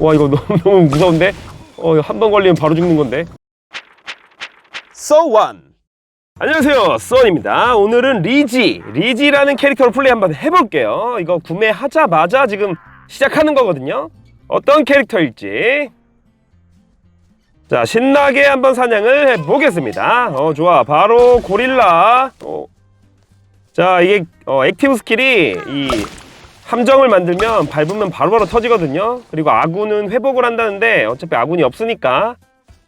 와 이거 너무 너무 무서운데? 어 한 번 걸리면 바로 죽는 건데. So1 안녕하세요. 썬입니다. 오늘은 리지 리지라는 캐릭터로 플레이 한번 해볼게요. 이거 구매하자마자 지금 시작하는 거거든요. 어떤 캐릭터일지. 자 신나게 한번 사냥을 해보겠습니다. 어 좋아. 바로 고릴라. 어. 자 이게 어, 액티브 스킬이 이 함정을 만들면 밟으면 바로바로 터지거든요 그리고 아군은 회복을 한다는데 어차피 아군이 없으니까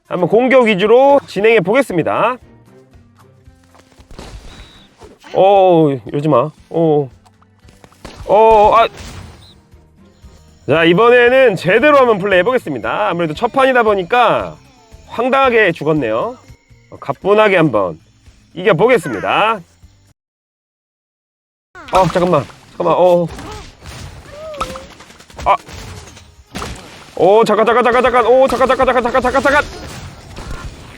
한번 공격 위주로 진행해 보겠습니다 어 이러지 마. 어. 어, 아. 자, 이번에는 제대로 한번 플레이 해보겠습니다. 아무래도 첫 판이다 보니까 황당하게 죽었네요. 어, 가뿐하게 한번 이겨보겠습니다. 아, 잠깐만. 잠깐만, 어. 아. 오, 잠깐, 잠깐, 잠깐, 잠깐. 오, 잠깐, 잠깐, 잠깐, 잠깐, 잠깐, 잠깐.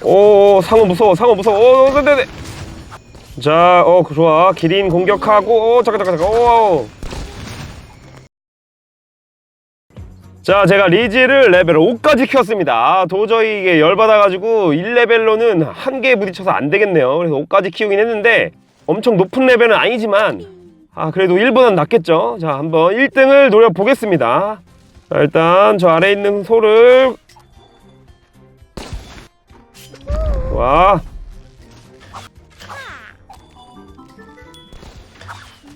오, 상어 무서워, 상어 무서워. 오, 네, 네, 네. 자, 어, 좋아. 기린 공격하고, 오, 잠깐, 잠깐, 잠깐, 오. 자, 제가 리지를 레벨 5까지 키웠습니다. 아, 도저히 이게 열받아가지고 1레벨로는 한계에 부딪혀서 안 되겠네요. 그래서 5까지 키우긴 했는데 엄청 높은 레벨은 아니지만 아, 그래도 1보다는 낫겠죠. 자, 한번 1등을 노려보겠습니다. 자, 일단 저 아래에 있는 소를 와.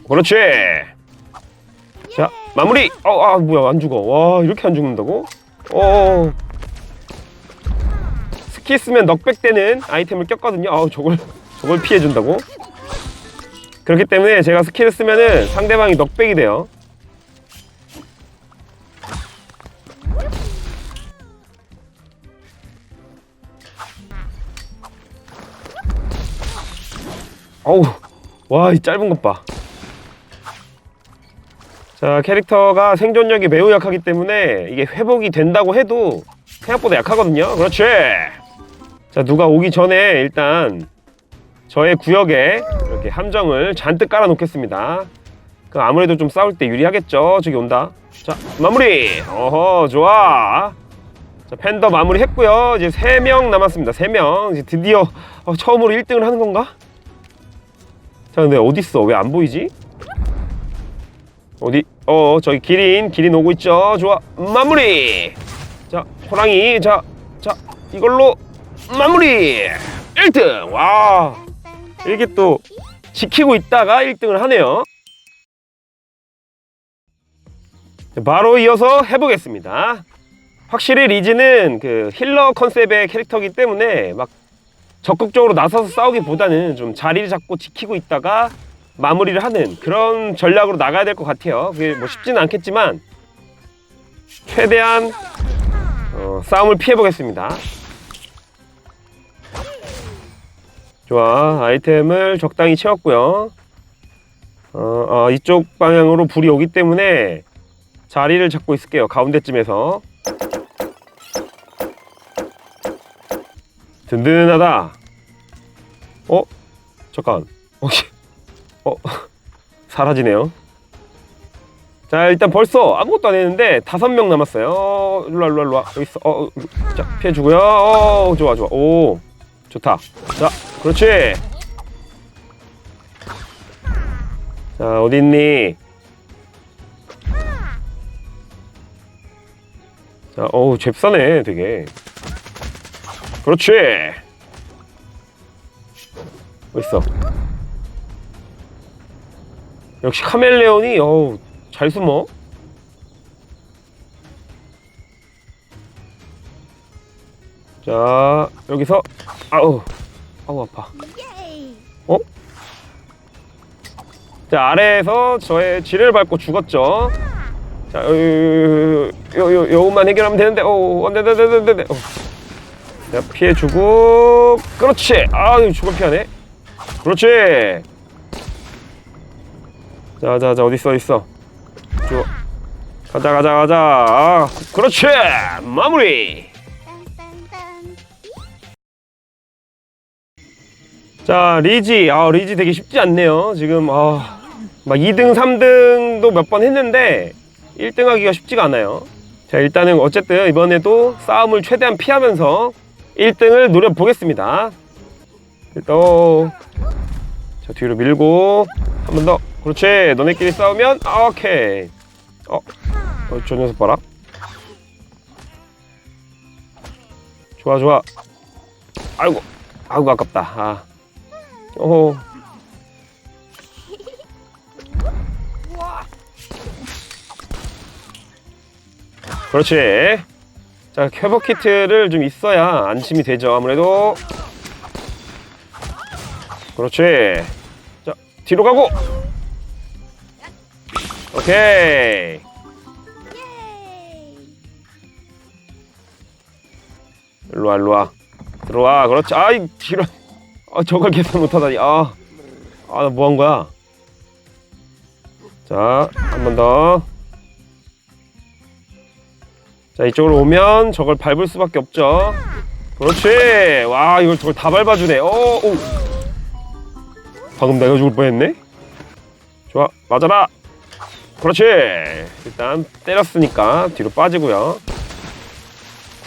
그렇지. 자 마무리. 어, 아 뭐야 안 죽어. 와 이렇게 안 죽는다고? 어. 스키 쓰면 넉백 되는 아이템을 꼈거든요. 아 저걸 저걸 피해 준다고? 그렇기 때문에 제가 스킬을 쓰면은 상대방이 넉백이 돼요. 어우, 와, 이 짧은 것 봐. 자, 캐릭터가 생존력이 매우 약하기 때문에 이게 회복이 된다고 해도 생각보다 약하거든요. 그렇지. 자, 누가 오기 전에 일단 저의 구역에 이렇게 함정을 잔뜩 깔아 놓겠습니다. 그 아무래도 좀 싸울 때 유리하겠죠. 저기 온다. 자, 마무리. 어허, 좋아. 자, 팬더 마무리 했고요. 이제 3명 남았습니다. 3명. 이제 드디어 어, 처음으로 1등을 하는 건가? 자, 근데 어딨어? 왜 안 보이지? 어디? 어, 저기 기린, 기린 오고 있죠. 좋아, 마무리. 자, 호랑이, 자, 자, 이걸로 마무리. 1등. 와, 이게 또 지키고 있다가 1등을 하네요. 자, 바로 이어서 해보겠습니다. 확실히 리즈는 그 힐러 컨셉의 캐릭터이기 때문에 막 적극적으로 나서서 싸우기보다는 좀 자리를 잡고 지키고 있다가 마무리를 하는 그런 전략으로 나가야 될 것 같아요. 그게 뭐 쉽지는 않겠지만 최대한 어, 싸움을 피해 보겠습니다. 좋아, 아이템을 적당히 채웠고요. 어, 어, 이쪽 방향으로 불이 오기 때문에 자리를 잡고 있을게요. 가운데쯤에서 든든하다. 어? 잠깐. 어, 어, 사라지네요. 자, 일단 벌써 아무것도 안 했는데 다섯 명 남았어요. 어, 일로와, 일로와, 일로와. 여기 있어. 어, 어, 자, 피해주고요. 어, 좋아, 좋아. 오, 좋다. 자, 그렇지. 자, 어디 있니? 자, 어우, 잽싸네, 되게. 그렇지. 어디 있어? 역시 카멜레온이 어우 잘 숨어. 자 여기서 아우 아우 아파. 어? 자 아래에서 저의 지뢰를 밟고 죽었죠. 자 요요요 요것만 해결하면 되는데 오 안돼 안돼 안돼 안돼. 자 피해주고 그렇지. 아 죽을 피하네. 그렇지. 자자자 어디 있어 있어 줘 가자 가자 가자 아, 그렇지 마무리 자 리지. 아 리지 되게 쉽지 않네요. 지금 아 막 2등 3등도 몇 번 했는데 1등 하기가 쉽지가 않아요. 자 일단은 어쨌든 이번에도 싸움을 최대한 피하면서 1등을 노려보겠습니다. 일단 자 뒤로 밀고 한 번 더. 그렇지. 너네끼리 싸우면 아, 오케이. 어, 어, 저 녀석 봐라. 좋아 좋아. 아이고 아이고 아깝다. 아 어. 그렇지. 자 회복 키트를 좀 있어야 안심이 되죠 아무래도. 그렇지. 자 뒤로 가고. 오케이. 일로 와 일로 와. 들어와. 그렇지. 아이 뒤로 아 저걸 계산 못하다니. 아 아 나 뭐 한 거야? 자 한 번 더. 자 이쪽으로 오면 저걸 밟을 수밖에 없죠. 그렇지. 와 이걸 저걸 다 밟아주네. 어, 오. 방금 내가 죽을 뻔했네? 좋아 맞아라. 그렇지. 일단 때렸으니까 뒤로 빠지고요.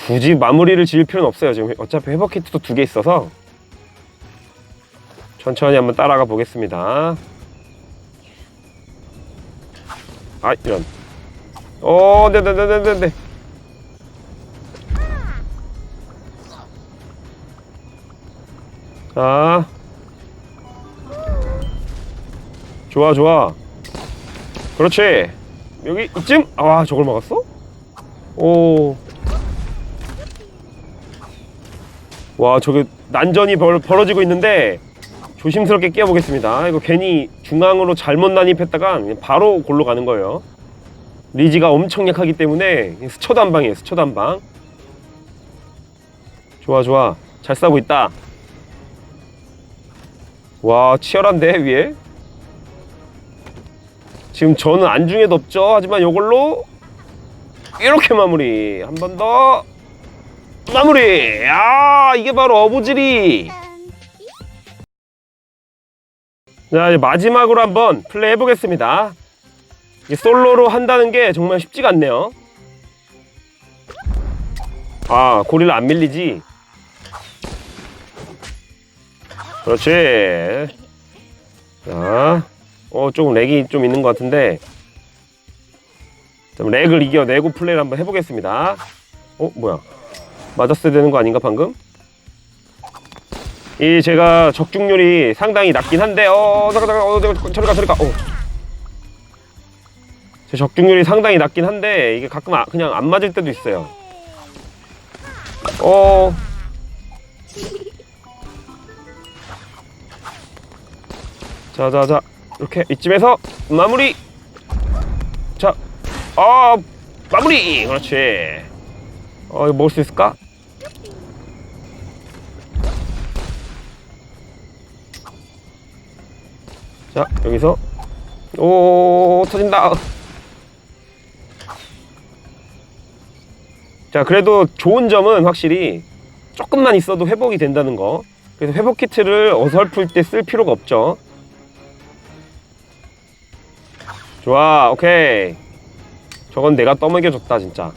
굳이 마무리를 지을 필요는 없어요. 지금 어차피 회복 키트도 두 개 있어서 천천히 한번 따라가 보겠습니다. 아 이런. 어 네 네 네 네 네 자 좋아 좋아. 그렇지. 여기 이쯤? 아 저걸 막았어? 오. 와 저게 난전이 벌, 벌어지고 있는데 조심스럽게 끼워보겠습니다. 이거 괜히 중앙으로 잘못 난입했다가 바로 골로 가는 거예요. 리지가 엄청 약하기 때문에 스쳐도 한 방이에요 스쳐도 한방. 좋아 좋아. 잘 싸고 있다. 와 치열한데 위에? 지금 저는 안중에도 없죠. 하지만 요걸로 이렇게 마무리. 한 번 더. 마무리. 아 이게 바로 어부지리 자 이제 마지막으로 한번 플레이 해보겠습니다. 솔로로 한다는 게 정말 쉽지가 않네요. 아 고릴라 안 밀리지? 그렇지. 자, 어 조금 렉이 좀 있는 것 같은데. 좀 렉을 이겨내고 플레이를 한번 해보겠습니다. 어 뭐야? 맞았어야 되는 거 아닌가 방금? 이 제가 적중률이 상당히 낮긴 한데 어 잠깐 어 저리 가 저리 가. 어. 제 적중률이 상당히 낮긴 한데 이게 가끔 아, 그냥 안 맞을 때도 있어요. 어. 자자자 이렇게 이쯤에서 마무리. 자아 마무리! 그렇지. 어 이거 먹을 수 있을까? 자 여기서. 오 터진다. 자 그래도 좋은 점은 확실히 조금만 있어도 회복이 된다는 거. 그래서 회복 키트를 어설플 때 쓸 필요가 없죠. 좋아 오케이. 저건 내가 떠먹여줬다 진짜.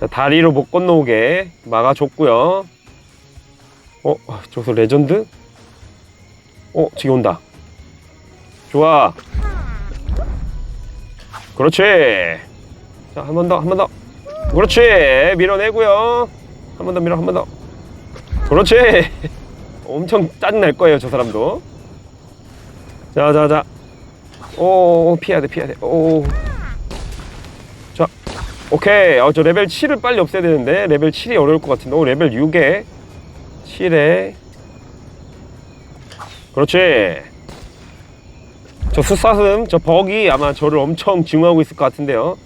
자 다리로 못 건너오게 막아줬고요 어 아, 저기서 레전드? 어 저기 온다. 좋아. 그렇지. 자 한 번 더 한 번 더. 그렇지. 밀어내고요. 한 번 더 밀어 한 번 더. 그렇지. 엄청 짜증날 거예요 저 사람도. 자 자 자. 오 피해야 돼 피해야 돼 오 자 오케이. 어, 저 레벨 7을 빨리 없애야 되는데 레벨 7이 어려울 것 같은데. 오 레벨 6에 7에. 그렇지. 저 숫사슴 저 버기 아마 저를 엄청 증오하고 있을 것 같은데요.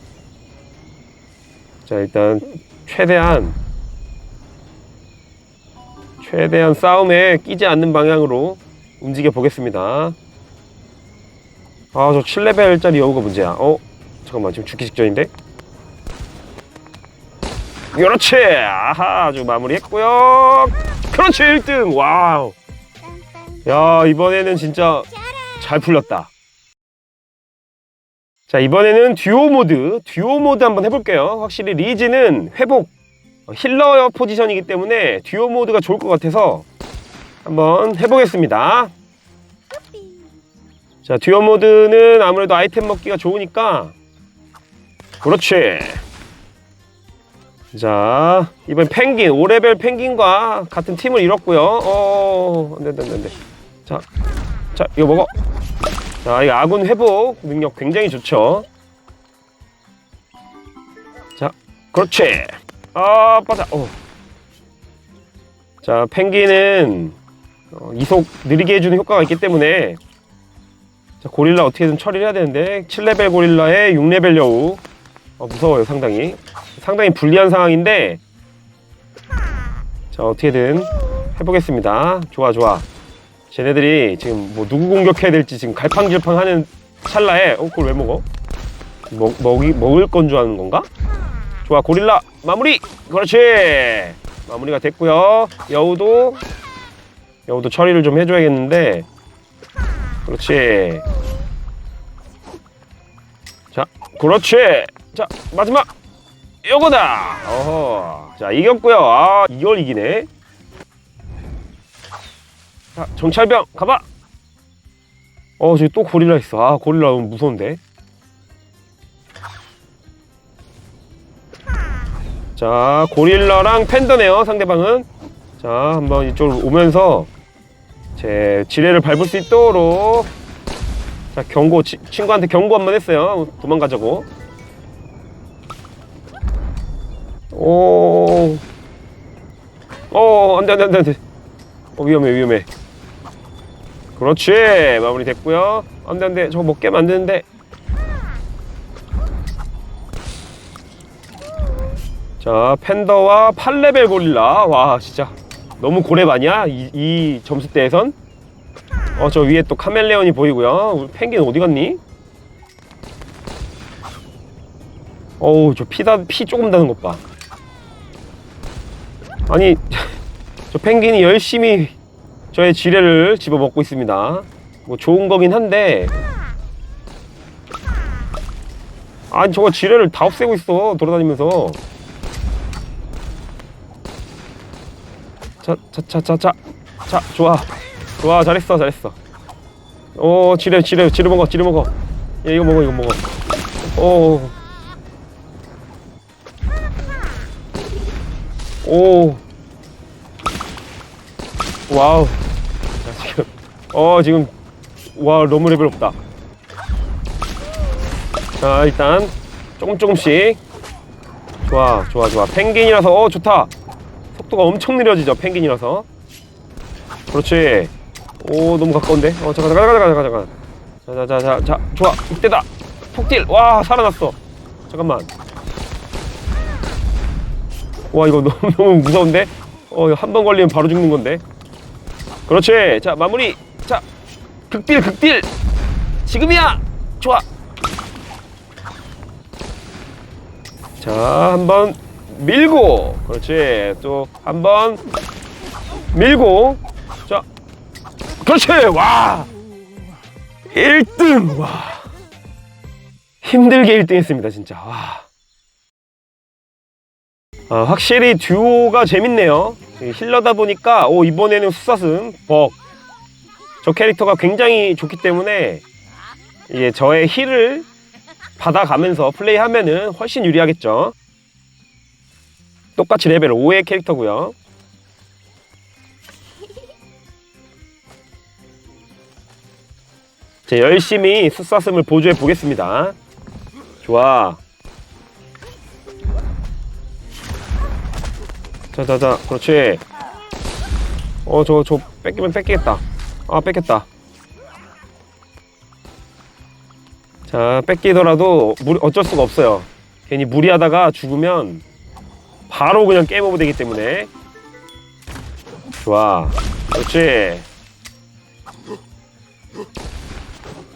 자 일단 최대한 최대한 싸움에 끼지 않는 방향으로 움직여 보겠습니다. 아 저 7레벨짜리 여우가 문제야. 어? 잠깐만 지금 죽기 직전인데 그렇지. 아하 아주 마무리했고요. 그렇지 1등. 와우. 야 이번에는 진짜 잘 풀렸다. 자 이번에는 듀오 모드 듀오 모드 한번 해볼게요. 확실히 리즈는 회복 어, 힐러 포지션이기 때문에 듀오 모드가 좋을 것 같아서 한번 해보겠습니다. 자 듀오 모드는 아무래도 아이템 먹기가 좋으니까. 그렇지 자 이번 펭귄 5레벨 펭귄과 같은 팀을 이뤘고요 어 안돼 안돼 안돼 자, 자 이거 먹어 자, 이 아군 회복 능력 굉장히 좋죠. 자, 그렇지. 아, 빠져. 어. 자, 펭귄은 어, 이속 느리게 해주는 효과가 있기 때문에 자, 고릴라 어떻게든 처리를 해야 되는데 7레벨 고릴라에 6레벨 여우 어, 무서워요 상당히 상당히 불리한 상황인데 자 어떻게든 해보겠습니다. 좋아 좋아. 쟤네들이 지금 뭐 누구 공격해야 될지 지금 갈팡질팡 하는 찰나에 어 그걸 왜 먹어? 먹, 먹이, 먹을 건 줄 아는 건가? 좋아 고릴라 마무리! 그렇지! 마무리가 됐고요. 여우도 여우도 처리를 좀 해줘야겠는데. 그렇지. 자 그렇지! 자 마지막 요거다 어허 자 이겼고요 아 이걸 이기네 자, 정찰병 가봐. 어, 저기 또 고릴라 있어. 아, 고릴라 너무 무서운데. 자, 고릴라랑 팬더네요. 상대방은. 자, 한번 이쪽으로 오면서 제 지뢰를 밟을 수 있도록 자, 경고 치, 친구한테 경고 한 번 했어요. 도망가자고. 오. 어, 안 돼, 안 돼, 안 돼, 안 돼. 어, 위험해, 위험해. 그렇지. 마무리 됐고요. 안 돼 안 돼. 저거 먹게 만드는데. 자 팬더와 8레벨 고릴라. 와 진짜. 너무 고렙 아니야? 이, 이 점수대에선? 어 저 위에 또 카멜레온이 보이고요. 우리 펭귄 어디 갔니? 어우 저 피다 피 조금 나는 것 봐 아니 저 펭귄이 열심히 저의 지뢰를 집어 먹고 있습니다. 뭐 좋은 거긴 한데. 아니 저거 지뢰를 다 없애고 있어 돌아다니면서. 자자자자자. 자 좋아. 좋아 잘했어 잘했어. 오 지뢰 지뢰 지뢰 먹어 지뢰 먹어. 얘 이거 먹어 이거 먹어. 오 오. 와우. 자, 지금. 어, 지금. 와, 너무 레벨 없다. 자, 일단. 조금 조금씩. 좋아, 좋아, 좋아. 펭귄이라서, 어, 좋다. 속도가 엄청 느려지죠, 펭귄이라서. 그렇지. 오, 너무 가까운데? 어, 잠깐, 잠깐, 잠깐, 잠깐, 잠깐. 자, 자, 자, 자, 자, 좋아. 이때다. 폭딜. 와, 살아났어. 잠깐만. 와, 이거 너무, 너무 무서운데? 어, 한 번 걸리면 바로 죽는 건데. 그렇지. 자, 마무리. 자, 극딜, 극딜. 지금이야. 좋아. 자, 한 번 밀고. 그렇지. 또 한 번 밀고. 자, 그렇지. 와. 1등. 와. 힘들게 1등 했습니다, 진짜. 와. 아, 확실히 듀오가 재밌네요. 힐러다 보니까 오 이번에는 수사슴 벅. 저 캐릭터가 굉장히 좋기 때문에 이제 저의 힐을 받아가면서 플레이하면은 훨씬 유리하겠죠. 똑같이 레벨 5의 캐릭터고요. 제 열심히 수사슴을 보조해 보겠습니다. 좋아. 자자자 그렇지. 어저저 뺏기면 뺏기겠다. 아 뺏겼다. 자 뺏기더라도 무리, 어쩔 수가 없어요. 괜히 무리하다가 죽으면 바로 그냥 게임 오버 되기 때문에. 좋아. 그렇지.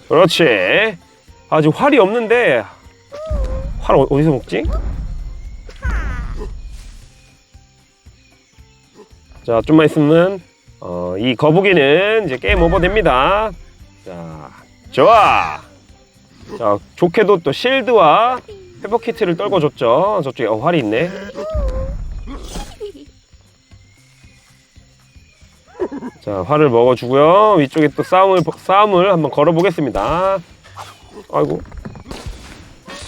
그렇지. 아직 활이 없는데 활 어- 어디서 먹지? 자, 좀만 있으면 어, 이 거북이는 이제 게임 오버 됩니다. 자, 좋아. 자 좋게도 또 실드와 페퍼 키트를 떨궈줬죠. 저쪽에 어 활이 있네. 자 활을 먹어주고요. 위쪽에 또 싸움을 싸움을 한번 걸어보겠습니다. 아이고.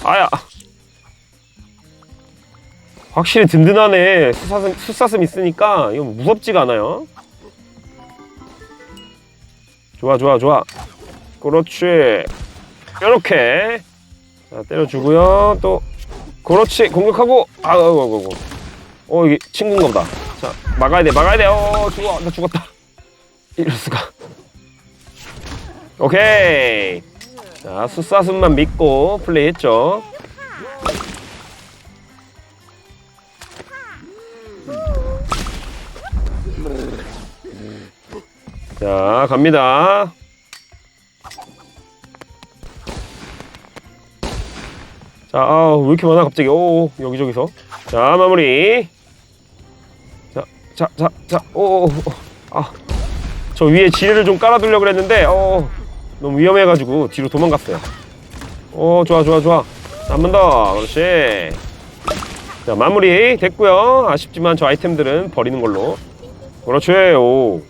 아야 확실히 든든하네. 수사슴, 수사슴 있으니까 이거 무섭지가 않아요. 좋아 좋아 좋아. 그렇지. 이렇게. 자 때려주고요. 또 그렇지. 공격하고. 아이고 아이고 아이고. 어 이게 친구인가 보다. 자 막아야 돼 막아야 돼어 죽어 나 죽었다. 이럴 수가. 오케이. 자 수사슴만 믿고 플레이했죠 자 갑니다 자, 아, 왜 이렇게 많아 갑자기? 오, 여기저기서. 자, 마무리. 자, 자, 자, 자, 오. 아, 저 위에 지뢰를 좀 깔아두려고 그랬는데, 어, 너무 위험해가지고 뒤로 도망갔어요. 오, 좋아, 좋아, 좋아. 한 번 더, 그렇지. 자, 마무리 됐고요. 아쉽지만 저 아이템들은 버리는 걸로. 그렇지, 오.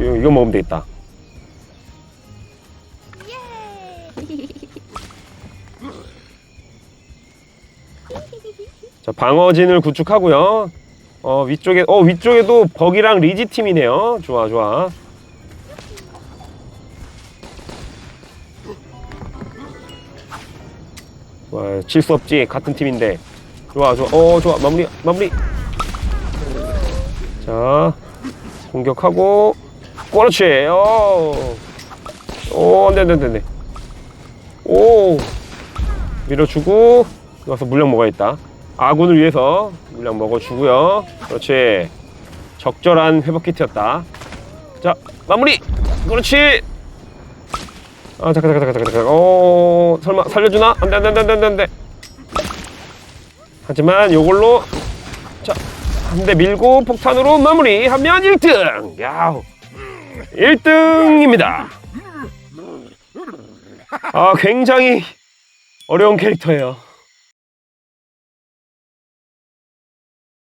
이거, 이거 먹으면 되겠다. 자 방어진을 구축하고요. 어 위쪽에 어 위쪽에도 버기랑 리지 팀이네요. 좋아 좋아. 와칠수 없지 같은 팀인데. 좋아 좋아 어 좋아 마무리 마무리. 자 공격하고 그렇지. 어. 오 안 돼 안 돼 안 돼. 오 밀어주고 와서 물량 먹어야겠다. 아군을 위해서 물량 먹어주고요. 그렇지. 적절한 회복 키트였다. 자, 마무리. 그렇지. 아 잠깐 잠깐 잠깐 잠깐. 어 설마 살려주나? 안 돼 안 돼 안 돼 안 돼 안 돼. 하지만 요걸로 자 한 대 밀고 폭탄으로 마무리 하면 1등. 야우. 1등입니다. 아 굉장히 어려운 캐릭터예요.